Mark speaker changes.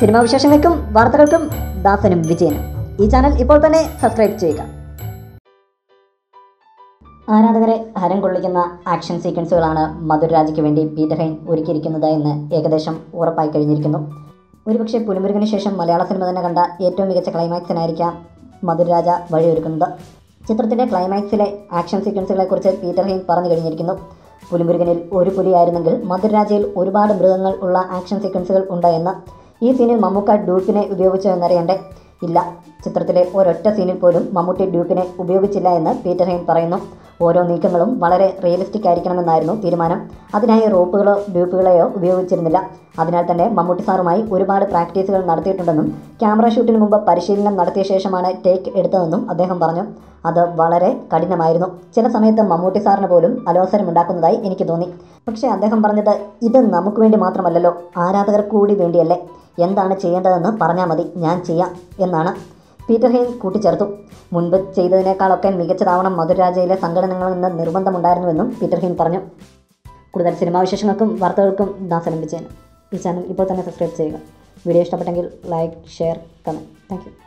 Speaker 1: Cinema വിശേഷങ്ങൾക്കും വാർത്തകൾക്കും ദാസനും വിജയനും. ഈ ചാനൽ ഇപ്പോൾ തന്നെ സബ്സ്ക്രൈബ് ചെയ്യുക. ആരാധകരെ ഹരം കൊള്ളിക്കുന്ന ആക്ഷൻ സീക്വൻസുകളാണ് മധുരരാജയ്ക്ക് വേണ്ടി പീറ്റർ ഹൈൻ ഒരുക്കിയിരിക്കുന്നത് എന്ന് ഏകദേശം ഉറപ്പായി കഴിഞ്ഞിരിക്കുന്നു. ഒരുപക്ഷെ പുലിമുരുകന് ശേഷം മലയാള സിനിമ തന്നെ കണ്ട ഏറ്റവും മികച്ച ക്ലൈമാക്സിനായിരിക്കാം മധുരരാജ വഴിയൊരുക്കുന്നത്. ചിത്രത്തിന്റെ ക്ലൈമാക്സിലെ ആക്ഷൻ സീക്വൻസുകളെക്കുറിച്ച് പീറ്റർ ഹൈൻ പറഞ്ഞു കഴിഞ്ഞിരിക്കുന്നു. പുലിമുരുകനിൽ ഒരു പുലിയായിരുന്നെങ്കിൽ മധുരരാജയിൽ ഒരുപാട് മൃഗങ്ങൾ ഉള്ള ആക്ഷൻ സീക്വൻസുകൾ ഉണ്ട് എന്ന് ഈ സീനിൽ മമ്മൂക്ക ഡ്യൂക്കിനെ ഉപയോഗിച്ചോ എന്നറിയണ്ടേ? ഇല്ല. ചിത്രത്തിലെ ഒരൊറ്റ സീനിൽ പോലും മമ്മൂട്ടി ഡ്യൂക്കിനെ ഉപയോഗിച്ചില്ല എന്ന് പീറ്റർ ഹെയിൻ പറയുന്നു. ഓരോ നീക്കങ്ങളും വളരെ റിയലിസ്റ്റിക് ആയിരിക്കണമെന്നായിരുന്നു തീരുമാനം. അതിനായി റോപ്പുകളോ ഡ്യൂപ്പുകളെയോ ഉപയോഗിച്ചിരുന്നില്ല. അതിനാൽ തന്നെ മമ്മൂട്ടി സാറുമായി ഒരുപാട് പ്രാക്ടീസുകൾ നടത്തിയിട്ടുണ്ടെന്നും ക്യാമറ ഷൂട്ടിന് മുമ്പ് പരിശീലനം നടത്തിയ ശേഷമാണ് ടേക്ക് എടുത്തതെന്നും അദ്ദേഹം പറഞ്ഞു. അത് വളരെ കഠിനമായിരുന്നു. ചില സമയത്ത് മമ്മൂട്ടി സാറിന് പോലും അലോസരമുണ്ടാക്കുന്നതായി എനിക്ക് തോന്നി. പക്ഷേ അദ്ദേഹം പറഞ്ഞത് ഇത് നമുക്ക് വേണ്ടി മാത്രമല്ലല്ലോ ആരാധകർ കൂടി വേണ്ടിയല്ലേ? എന്താണ് ചെയ്യേണ്ടതെന്ന് പറഞ്ഞാൽ മതി ഞാൻ ചെയ്യാം എന്നാണ്. പീറ്റർ ഹെയിൻ കൂട്ടിച്ചേർത്തു. മുൻപ് ചെയ്തതിനേക്കാളൊക്കെ മികച്ചതാവണം മധുരാജയിലെ സംഘടനകളിൽ നിന്ന് നിർബന്ധമുണ്ടായിരുന്നുവെന്നും പീറ്റർ ഹെയിൻ പറഞ്ഞു. കൂടുതൽ സിനിമാ വിശേഷങ്ങൾക്കും വാർത്തകൾക്കും ദാസനം വിജയൻ. ഈ ചാനൽ ഇപ്പോൾ തന്നെ സബ്സ്ക്രൈബ് ചെയ്യുക. വീഡിയോ ഇഷ്ടപ്പെട്ടെങ്കിൽ ലൈക്ക് ഷെയർ കമന്റ്. താങ്ക്